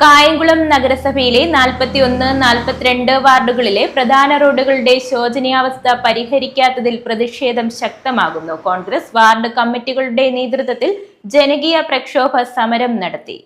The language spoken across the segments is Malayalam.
കായംകുളം നഗരസഭയിലെ നാൽപ്പത്തിയൊന്ന് നാൽപ്പത്തിരണ്ട് വാർഡുകളിലെ പ്രധാന റോഡുകളുടെ ശോചനീയാവസ്ഥ പരിഹരിക്കാത്തതിൽ പ്രതിഷേധം ശക്തമാകുന്നു. കോൺഗ്രസ് വാർഡ് കമ്മിറ്റികളുടെ നേതൃത്വത്തിൽ ജനകീയ പ്രക്ഷോഭ സമരം നടത്തി.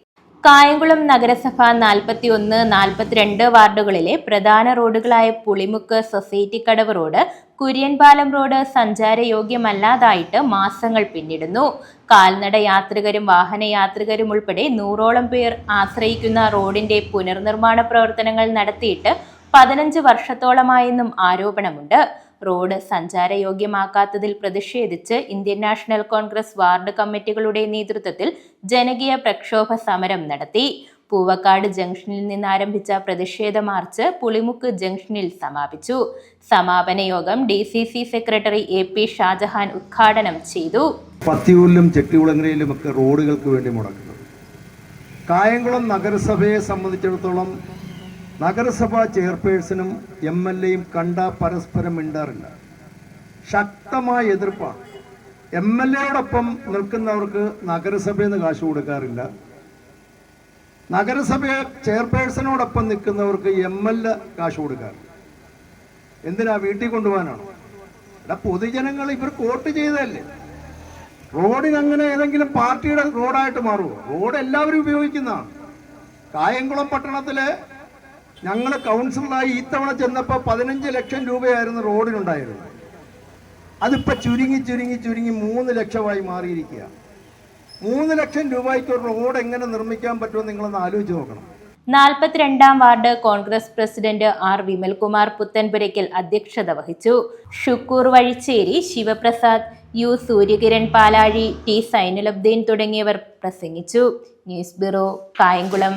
കായംകുളം നഗരസഭ നാൽപ്പത്തി ഒന്ന് നാൽപ്പത്തിരണ്ട് വാർഡുകളിലെ പ്രധാന റോഡുകളായ Pulimukku society Kadavu road Kurianpalam road സഞ്ചാരയോഗ്യമല്ലാതായിട്ട് മാസങ്ങൾ പിന്നിടുന്നു. കാൽനട യാത്രികരും വാഹനയാത്രികരും ഉൾപ്പെടെ നൂറോളം പേർ ആശ്രയിക്കുന്ന റോഡിന്റെ പുനർനിർമ്മാണ പ്രവർത്തനങ്ങൾ നടത്തിയിട്ട് പതിനഞ്ച് വർഷത്തോളമായെന്നും ആരോപണമുണ്ട്. റോഡ് സഞ്ചാരയോഗ്യമാക്കാത്തതിൽ പ്രതിഷേധിച്ച് ഇന്ത്യൻ നാഷണൽ കോൺഗ്രസ് വാർഡ് കമ്മിറ്റികളുടെ നേതൃത്വത്തിൽ ജനകീയ പ്രക്ഷോഭ സമരം നടത്തി. പൂവക്കാട് ജംഗ്ഷനിൽ നിന്ന് ആരംഭിച്ച പ്രതിഷേധ മാർച്ച് പുളിമുക്ക് ജംഗ്ഷനിൽ സമാപിച്ചു. സമാപന യോഗം D C C secretary A P Shajahan ഉദ്ഘാടനം ചെയ്തു. പത്തിയൂരിലും ചെട്ടികുളങ്ങരയിലും ഒക്കെ റോഡുകൾക്ക് വേണ്ടി മുടക്കുന്നത്. കായംകുളം നഗരസഭയെ സംബന്ധിച്ചിടത്തോളം നഗരസഭാ ചെയർപേഴ്സണും എം എൽ എയും കണ്ട പരസ്പരം മിണ്ടാറില്ല. ശക്തമായ എതിർപ്പാണ് എം എൽ എയോടൊപ്പം നിൽക്കുന്നവർക്ക് നഗരസഭയിൽ നിന്ന് കാശ് കൊടുക്കാറില്ല. നഗരസഭ ചെയർപേഴ്സണോടൊപ്പം നിൽക്കുന്നവർക്ക് എം എൽ എ കാശ് കൊടുക്കാറില്ല. എന്തിനാ വീട്ടിൽ കൊണ്ടുപോകാനാണോ? ഇവിടെ പൊതുജനങ്ങൾ ഇവർ വോട്ട് ചെയ്തതല്ലേ? റോഡിന് അങ്ങനെ ഏതെങ്കിലും പാർട്ടിയുടെ റോഡായിട്ട് മാറുമോ റോഡ് എല്ലാവരും ഉപയോഗിക്കുന്നതാണ്. കായംകുളം പട്ടണത്തിൽ ഞങ്ങൾ കൗൺസിലറായി ഇത്തവണ ചെന്നപ്പോൾ പതിനഞ്ച് ലക്ഷം രൂപയായിരുന്നു റോഡിനുണ്ടായിരുന്നത് അതിപ്പോൾ ചുരുങ്ങി ചുരുങ്ങി ചുരുങ്ങി മൂന്ന് ലക്ഷമായി മാറിയിരിക്കുക മൂന്ന് ലക്ഷം രൂപയ്ക്ക് ഒരു റോഡ് എങ്ങനെ നിർമ്മിക്കാൻ പറ്റുമെന്ന് നിങ്ങളൊന്ന് ആലോചിച്ച് നോക്കണം. നാൽപ്പത്തിരണ്ടാം ward Congress president R Vimalkumar Puthanpurackal അധ്യക്ഷത വഹിച്ചു. ഷുക്കൂർ വഴിച്ചേരി ശിവപ്രസാദ് യു സൂര്യകിരൺ പാലാഴി ടി സൈനുലബ്ദീൻ തുടങ്ങിയവർ പ്രസംഗിച്ചു. News bureau Kayamkulam.